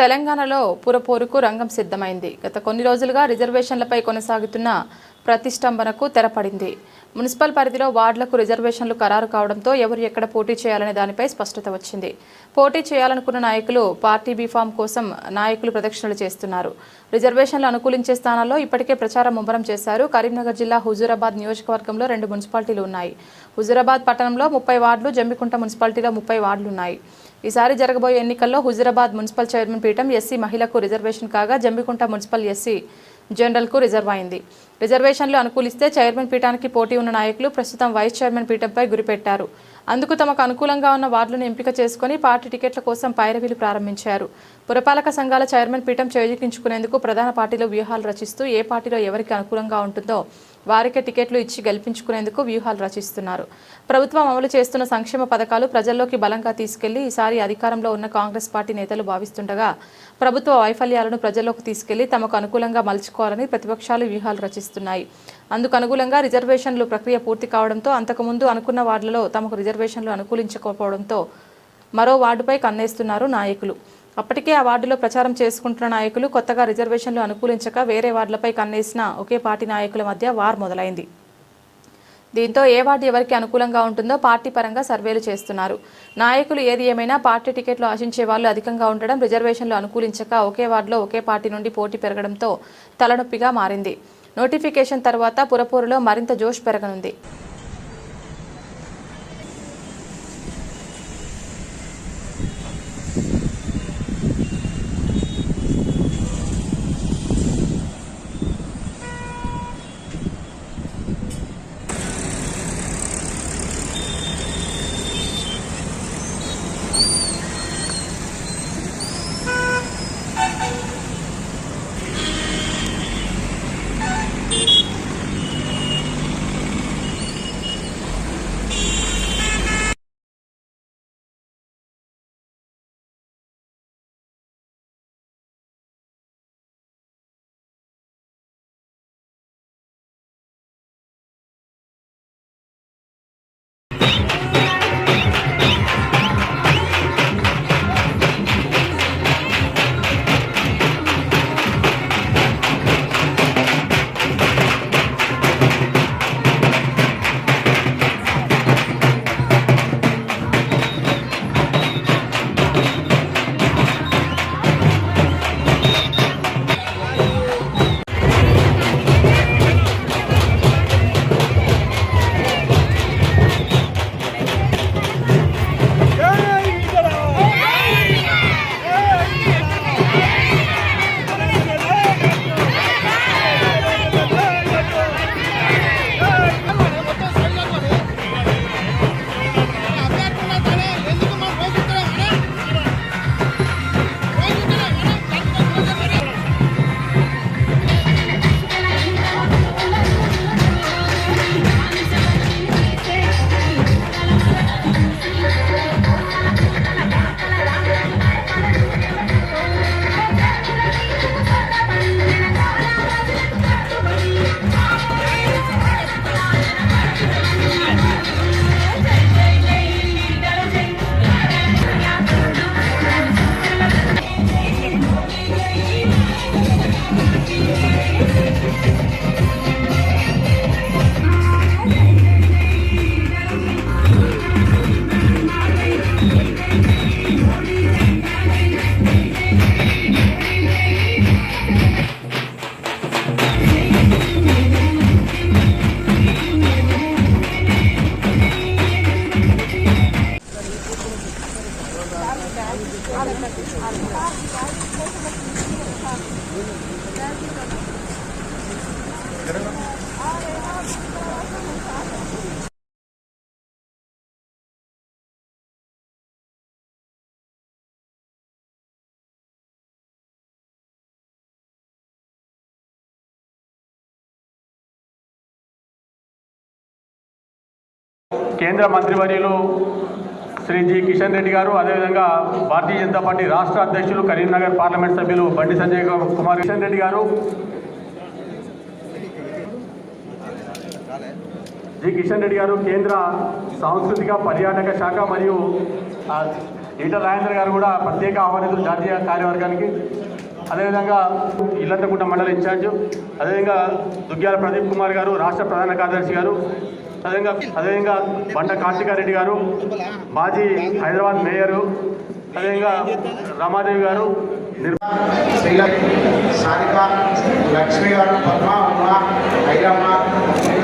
తెలంగాణలో పురపోరుకు రంగం సిద్ధమైంది. గత కొన్ని రోజులుగా రిజర్వేషన్లపై కొనసాగుతున్న ప్రతిష్టంభనకు తెరపడింది. మున్సిపల్ పరిధిలో వార్డులకు రిజర్వేషన్లు ఖరారు కావడంతో ఎవరు ఎక్కడ పోటీ చేయాలనే దానిపై స్పష్టత వచ్చింది. పోటీ చేయాలనుకున్న నాయకులు పార్టీ బీఫామ్ కోసం నాయకులు ప్రదక్షిణలు చేస్తున్నారు. రిజర్వేషన్లు అనుకూలించే స్థానాల్లో ఇప్పటికే ప్రచారం ముమ్మరం చేశారు. కరీంనగర్ జిల్లా హుజూరాబాద్ నియోజకవర్గంలో రెండు మున్సిపాలిటీలు ఉన్నాయి. హుజూరాబాద్ పట్టణంలో ముప్పై వార్డులు జమ్మికుంట మున్సిపాలిటీలో ముప్పై వార్డులు ఉన్నాయి. ఈసారి జరగబోయే ఎన్నికల్లో హుజూరాబాద్ మున్సిపల్ చైర్మన్ పీఠం ఎస్సీ మహిళకు రిజర్వేషన్ కాగా జంబికుంట మున్సిపల్ ఎస్సీ జనరల్కు రిజర్వ్ అయింది. రిజర్వేషన్లు అనుకూలిస్తే చైర్మన్ పీఠానికి పోటీ ఉన్న నాయకులు ప్రస్తుతం వైస్ చైర్మన్ పీఠంపై గురిపెట్టారు. అందుకు తమకు అనుకూలంగా ఉన్న వార్డులను ఎంపిక చేసుకుని పార్టీ టికెట్ల కోసం పైరవీలు ప్రారంభించారు. పురపాలక సంఘాల చైర్మన్ పీఠం చేజిక్కించుకునేందుకు ప్రధాన పార్టీలు వ్యూహాలు రచిస్తూ ఏ పార్టీలో ఎవరికి అనుకూలంగా ఉంటుందో వారికే టికెట్లు ఇచ్చి గెలిపించుకునేందుకు వ్యూహాలు రచిస్తున్నారు. ప్రభుత్వం అమలు చేస్తున్న సంక్షేమ పథకాలు ప్రజల్లోకి బలంగా తీసుకెళ్ళి ఈసారి అధికారంలో ఉన్న కాంగ్రెస్ పార్టీ నేతలు భావిస్తుండగా ప్రభుత్వ వైఫల్యాలను ప్రజల్లోకి తీసుకెళ్ళి తమకు అనుకూలంగా మలుచుకోవాలని ప్రతిపక్షాలు వ్యూహాలు రచిస్తున్నాయి. అందుకు అనుగుణంగా రిజర్వేషన్లు ప్రక్రియ పూర్తి కావడంతో అంతకుముందు అనుకున్న వార్డులలో తమకు రిజర్వేషన్లు అనుకూలించకపోవడంతో మరో వార్డుపై కన్నేస్తున్నారు నాయకులు. అప్పటికే ఆ వార్డులో ప్రచారం చేసుకుంటున్న నాయకులు కొత్తగా రిజర్వేషన్లు అనుకూలించక వేరే వార్డులపై కన్నేసిన ఒకే పార్టీ నాయకుల మధ్య వార్ మొదలైంది. దీంతో ఏ వార్డు ఎవరికి అనుకూలంగా ఉంటుందో పార్టీ పరంగా సర్వేలు చేస్తున్నారు. నాయకులు ఏది ఏమైనా పార్టీ టికెట్లు ఆశించే వాళ్ళు అధికంగా ఉండడం రిజర్వేషన్లు అనుకూలించక ఒకే వార్డులో ఒకే పార్టీ నుండి పోటీ పెరగడంతో తలనొప్పిగా మారింది. నోటిఫికేషన్ తర్వాత పురపూరులో మరింత జోష్ పెరగనుంది. కేంద్ర మంత్రివర్యులు శ్రీ జి కిషన్ రెడ్డి గారు అదేవిధంగా భారతీయ జనతా పార్టీ రాష్ట్ర అధ్యక్షులు కరీంనగర్ పార్లమెంట్ సభ్యులు బండి సంజయ్ కుమార్ కిషన్ రెడ్డి గారు జి కిషన్ రెడ్డి గారు కేంద్ర సాంస్కృతిక పర్యాటక శాఖ మరియు ఆ, ఈటల రాజేంద్ర గారు కూడా ప్రత్యేక ఆహ్వానితులు జాతీయ కార్యవర్గానికి. అదేవిధంగా ఇల్లంతకుంట మండల ఇన్ఛార్జ్ అదేవిధంగా దుగ్గ్యాల ప్రదీప్ కుమార్ గారు రాష్ట్ర ప్రధాన కార్యదర్శి గారు అదేవిధంగా అదేవిధంగా బండ కార్తికారెడ్డి గారు మాజీ హైదరాబాద్ మేయరు అదేవిధంగా రమాదేవి గారు సారిక లక్ష్మి గారు పద్మ ఐరమ్మ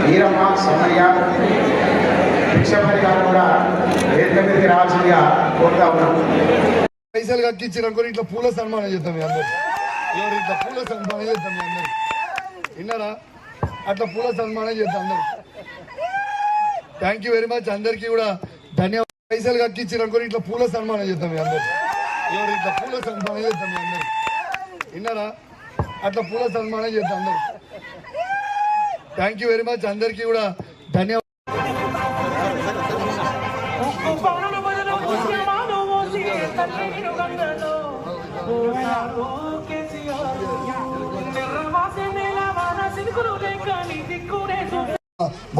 వీరమ్మ సమ్మయ్య భిక్షపతి గారు కూడా వేదిక మీదకి రావాల్సిందిగా కోరుతా ఉన్నాం. పైసలు కక్కించారు అనుకోని ఇట్లా పూల సన్మానం చేద్దాం మీ అందరు ఎవరు ఇట్లా పూల సన్మానం చేద్దాం మీ అందరు విన్నారా? అట్లా పూల సన్మానం చేద్దాం అందరు థ్యాంక్ యూ వెరీ మచ్ అందరికీ కూడా ధన్యవాదాలు. పైసలు కక్కించారు అనుకోని ఇట్లా పూల సన్మానం చేద్దాం మీ అందరు ఎవరు ఇట్లా పూల సన్మానం చేద్దాం మీ అందరు విన్నారా? అట్లా పూల సన్మానం చేద్దాం అందరు. థ్యాంక్ యూ వెరీ మచ్ అందరికీ కూడా ధన్యవాదాలు.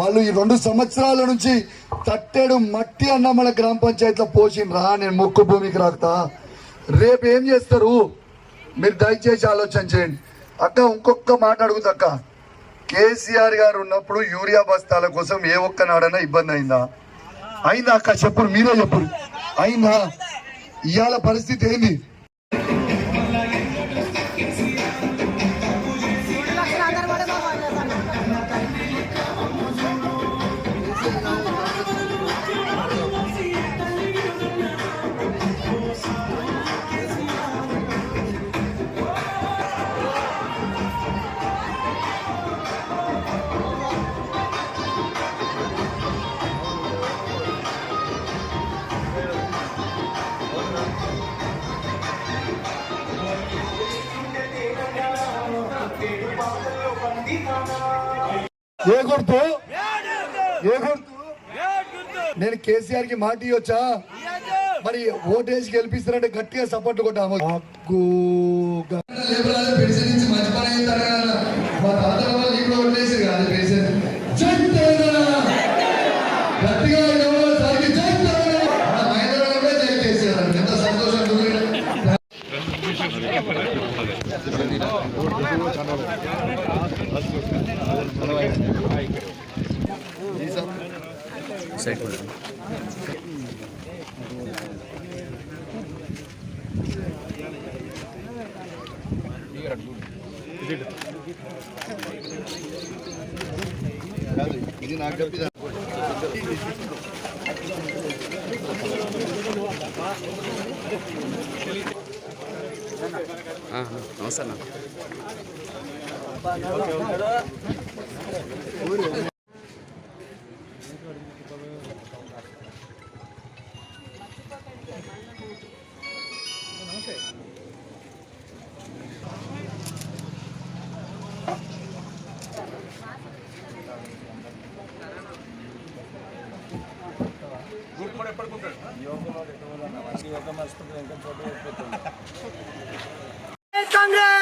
వాళ్ళు ఈ రెండు సంవత్సరాల నుంచి తట్టెడు మట్టి అన్న మన గ్రామ పంచాయతీలో పోసిండ్రా నేను ముక్కు భూమికి రాకుతా. రేపు ఏం చేస్తారు? మీరు దయచేసి ఆలోచన చేయండి. అక్క ఇంకొక మాట అడుగుతా అక్క. కేసీఆర్ గారు ఉన్నప్పుడు యూరియా బస్తాల కోసం ఏ ఒక్క నాడైనా ఇబ్బంది అయిందా? అయిందా అక్క? చెప్పుడు మీరే చెప్పుడు అయిందా? ఇవాళ పరిస్థితి ఏంది? ఏ గుర్తు? ఏ గుర్తు? నేను కేసీఆర్కి మాట ఇవ్వచ్చా మరి ఓటేజ్ గెలిపిస్తారంటే గట్టిగా సపోర్ట్ కొట్టాము హక్కు మా తాతల వాళ్ళు ఇప్పుడు ఓటేసి కాదు పెన్షన్ జై తెలంగాణ గట్టిగా ఎవరో సరికి జై తెలంగాణ మన మహేంద్రరావు కూడా జై కేసీఆర్ ఎంత సంతోషం ఇది నాకు చెప్పిదా నమస్తే అన్న కాంగ్రెస్!